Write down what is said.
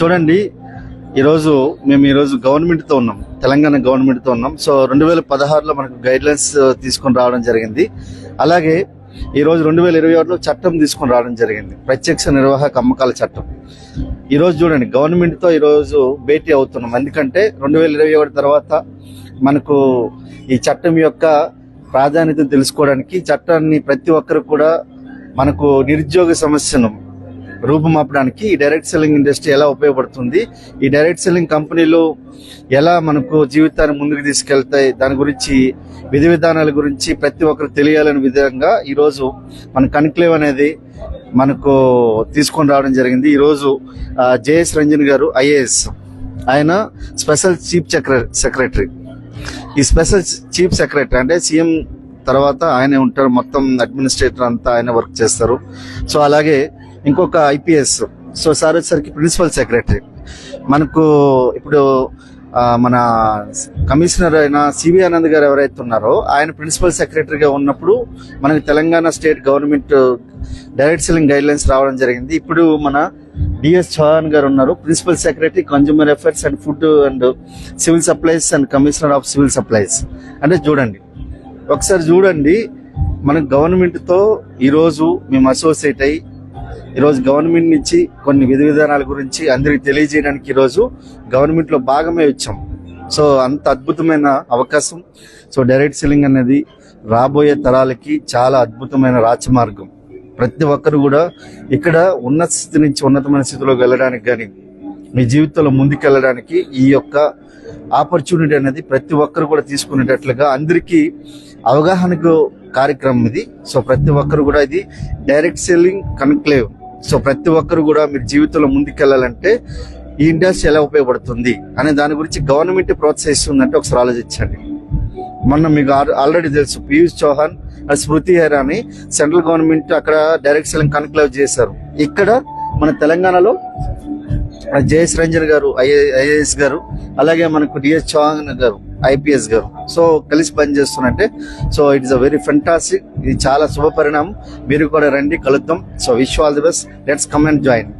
చూడండి ఈరోజు మేము ఈరోజు గవర్నమెంట్తో ఉన్నాం తెలంగాణ గవర్నమెంట్తో ఉన్నాం. సో రెండు వేల పదహారులో మనకు గైడ్ లైన్స్ తీసుకొని రావడం జరిగింది. అలాగే ఈరోజు రెండు వేల ఇరవై ఒకటిలో చట్టం తీసుకొని రావడం జరిగింది ప్రత్యక్ష నిర్వాహక అమ్మకాల చట్టం. ఈరోజు చూడండి గవర్నమెంట్తో ఈరోజు భేటీ అవుతున్నాం. ఎందుకంటే రెండు వేల ఇరవై ఒకటి తర్వాత మనకు ఈ చట్టం యొక్క ప్రాధాన్యత తెలుసుకోవడానికి చట్టాన్ని ప్రతి ఒక్కరు కూడా మనకు నిరుద్యోగ సమస్యను రూపుమాపడానికి ఈ డైరెక్ట్ సెల్లింగ్ ఇండస్ట్రీ ఎలా ఉపయోగపడుతుంది? ఈ డైరెక్ట్ సెల్లింగ్ కంపెనీలు ఎలా మనకు జీవితాన్ని ముందుకు తీసుకెళ్తాయి? దాని గురించి విధి విధానాల గురించి ప్రతి ఒక్కరు తెలియాలనే విధంగా ఈరోజు మన కన్క్లేవ్ అనేది మనకు తీసుకొని రావడం జరిగింది. ఈరోజు జేఎస్ రంజన్ గారు ఐఏఎస్. ఆయన స్పెషల్ చీఫ్ సెక్రటరీ. ఈ స్పెషల్ చీఫ్ సెక్రటరీ అంటే సీఎం తర్వాత ఆయనే ఉంటారు. మొత్తం అడ్మినిస్ట్రేటర్ అంతా ఆయన వర్క్ చేస్తారు. సో అలాగే ఇంకొక ఐపీఎస్. సో సార్ వచ్చేసరికి ప్రిన్సిపల్ సెక్రటరీ. మనకు ఇప్పుడు మన కమిషనర్ అయిన సివి ఆనంద్ గారు ఎవరైతే ఉన్నారో ఆయన ప్రిన్సిపల్ సెక్రటరీగా ఉన్నప్పుడు మనకి Telangana state government direct selling guidelines రావడం జరిగింది. ఇప్పుడు మన డిఎస్ చౌహాన్ గారు ఉన్నారు. Principal secretary consumer affairs and food and civil supplies and commissioner of civil supplies. అంటే చూడండి. ఒకసారి చూడండి. మన గవర్నమెంట్తో ఈరోజు మేము అసోసియేట్ అయ్యి ఈరోజు గవర్నమెంట్ నుంచి కొన్ని విధి విధానాల గురించి అందరికి తెలియజేయడానికి ఈరోజు గవర్నమెంట్లో భాగమే వచ్చాం. సో అంత అద్భుతమైన అవకాశం. సో డైరెక్ట్ సెల్లింగ్ అనేది రాబోయే తరాలకి చాలా అద్భుతమైన రాచమార్గం. ప్రతి ఒక్కరు కూడా ఇక్కడ ఉన్నత స్థితి నుంచి ఉన్నతమైన స్థితిలోకి వెళ్ళడానికి కానీ మీ జీవితంలో ముందుకెళ్ళడానికి ఈ యొక్క ఆపర్చునిటీ అనేది ప్రతి ఒక్కరు కూడా తీసుకునేటట్లుగా అందరికీ అవగాహనకు కార్యక్రమం ఇది. సో ప్రతి ఒక్కరు కూడా ఇది డైరెక్ట్ సెల్లింగ్ కన్క్లేవ్ సో ప్రతి ఒక్కరు కూడా మీరు జీవితంలో ముందుకెళ్ళాలంటే ఈ ఇండస్ట్రీ ఎలా ఉపయోగపడుతుంది అనే దాని గురించి గవర్నమెంట్ ప్రోత్సహిస్తుందంటే ఒకసారి ఆలోచించండి. మొన్న మీకు ఆల్రెడీ తెలుసు Piyush Chauhan and Smriti Irani central government అక్కడ డైరెక్ట్ సెలింగ్ కన్క్లేవ్ చేశారు. ఇక్కడ మన తెలంగాణలో జేఎస్ రంజన్ గారు ఐఏఎస్ గారు అలాగే మనకు డిఎస్ చౌహాన్ గారు ఐపీఎస్ గారు. సో కలిసి పనిచేస్తున్నట్టే. So it is a very fantastic ఇది చాలా శుభ పరిణామం. మీరు కూడా రండి కలుద్దాం. So wish all the best let's come and join